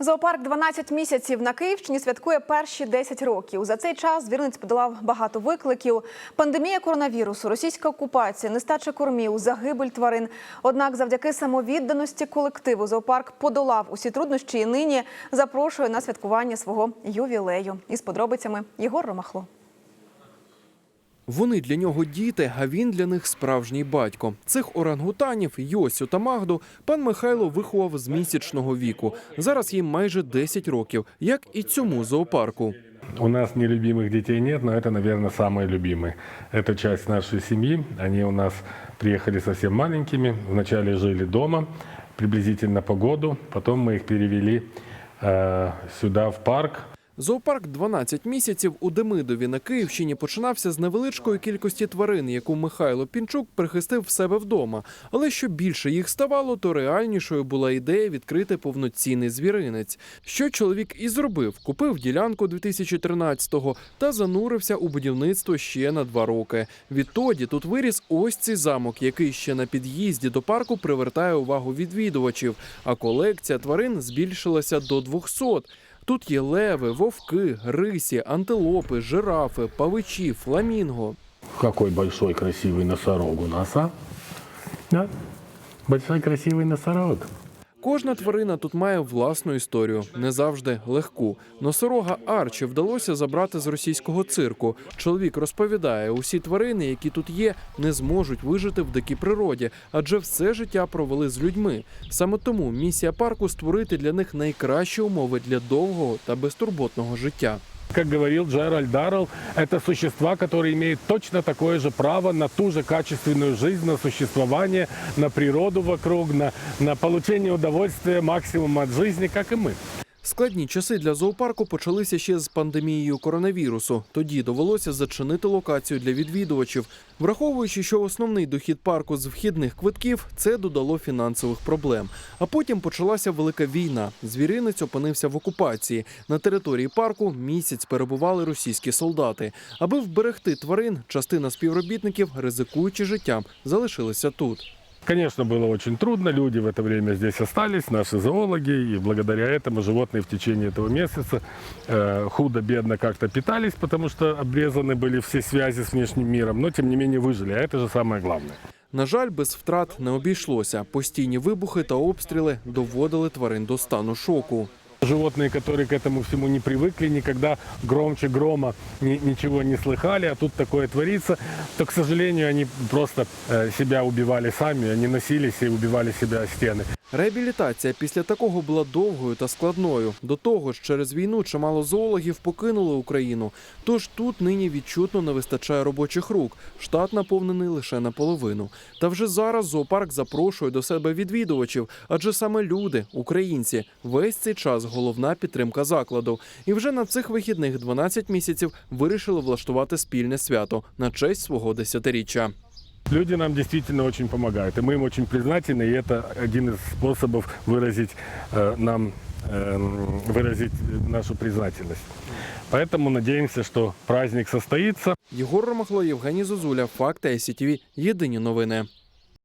Зоопарк 12 місяців на Київщині святкує перші 10 років. За цей час звіринець подолав багато викликів: пандемія коронавірусу, російська окупація, нестача кормів, загибель тварин. Однак, завдяки самовідданості колективу, зоопарк подолав усі труднощі і нині запрошує на святкування свого ювілею. Із подробицями Єгор Ромахло. Вони для нього діти, а він для них справжній батько. Цих орангутанів Йосю та Магду пан Михайло виховав з місячного віку. Зараз їм майже 10 років, як і цьому зоопарку. У нас нелюбимых детей нет, но это, наверное, самые любимые. Это часть нашей семьи. Они у нас приехали совсем маленькими. Вначале жили дома, приблизительно по году. Потом мы их перевели э, сюда, в парк. Зоопарк 12 місяців у Демидові на Київщині починався з невеличкої кількості тварин, яку Михайло Пінчук прихистив в себе вдома. Але що більше їх ставало, то реальнішою була ідея відкрити повноцінний звіринець. Що чоловік і зробив: купив ділянку 2013-го та занурився у будівництво ще на два роки. Відтоді тут виріс ось цей замок, який ще на під'їзді до парку привертає увагу відвідувачів. А колекція тварин збільшилася до 200. Тут є леви, вовки, рисі, антилопи, жирафи, павичі, фламінго. Какой большой красивый носорог у нас, а? Да? Большой красивый носорог. Кожна тварина тут має власну історію, не завжди легку. Носорога Арчі вдалося забрати з російського цирку. Чоловік розповідає, усі тварини, які тут є, не зможуть вижити в дикій природі, адже все життя провели з людьми. Саме тому місія парку створити для них найкращі умови для довгого та безтурботного життя. Как говорил Джеральд Даррелл, это существа, которые имеют точно такое же право на ту же качественную жизнь, на существование, на природу вокруг, на, на получение удовольствия максимума от жизни, как и мы. Складні часи для зоопарку почалися ще з пандемією коронавірусу. Тоді довелося зачинити локацію для відвідувачів. Враховуючи, що основний дохід парку з вхідних квитків це додало фінансових проблем. А потім почалася велика війна. Звіринець опинився в окупації. На території парку місяць перебували російські солдати. Аби вберегти тварин, частина співробітників, ризикуючи життям, залишилися тут. Конечно, было очень трудно. Люди в это время здесь остались, наши зоологи, и благодаря этому животные в течение этого месяца э, худо-бедно как-то питались, потому что обрезаны были все связи с внешним миром, но тем не менее выжили, а это же самое главное. На жаль, без втрат не обійшлося. Постійні вибухи та обстріли доводили тварин до стану шоку. Животные, которые к этому всему не привыкли, никогда громче грома ни- ничего не слыхали, а тут такое творится, то, к сожалению, они просто э, себя убивали сами, они носились и убивали себя о стены. Реабілітація після такого була довгою та складною. До того ж, через війну чимало зоологів покинули Україну. Тож тут нині відчутно не вистачає робочих рук. Штат наповнений лише наполовину. Та вже зараз зоопарк запрошує до себе відвідувачів, адже саме люди, українці, весь цей час головна підтримка закладу. І вже на цих вихідних 12 місяців вирішили влаштувати спільне свято на честь свого десятиріччя. Люди нам действительно очень помогают, и мы им очень признательны, и это один из способов выразить э, нам э, выразить нашу признательность. Поэтому надеемся, что праздник состоится. Єгор Ромахло, Євгеній Зозуля, Факти СІТВ. Єдині новини.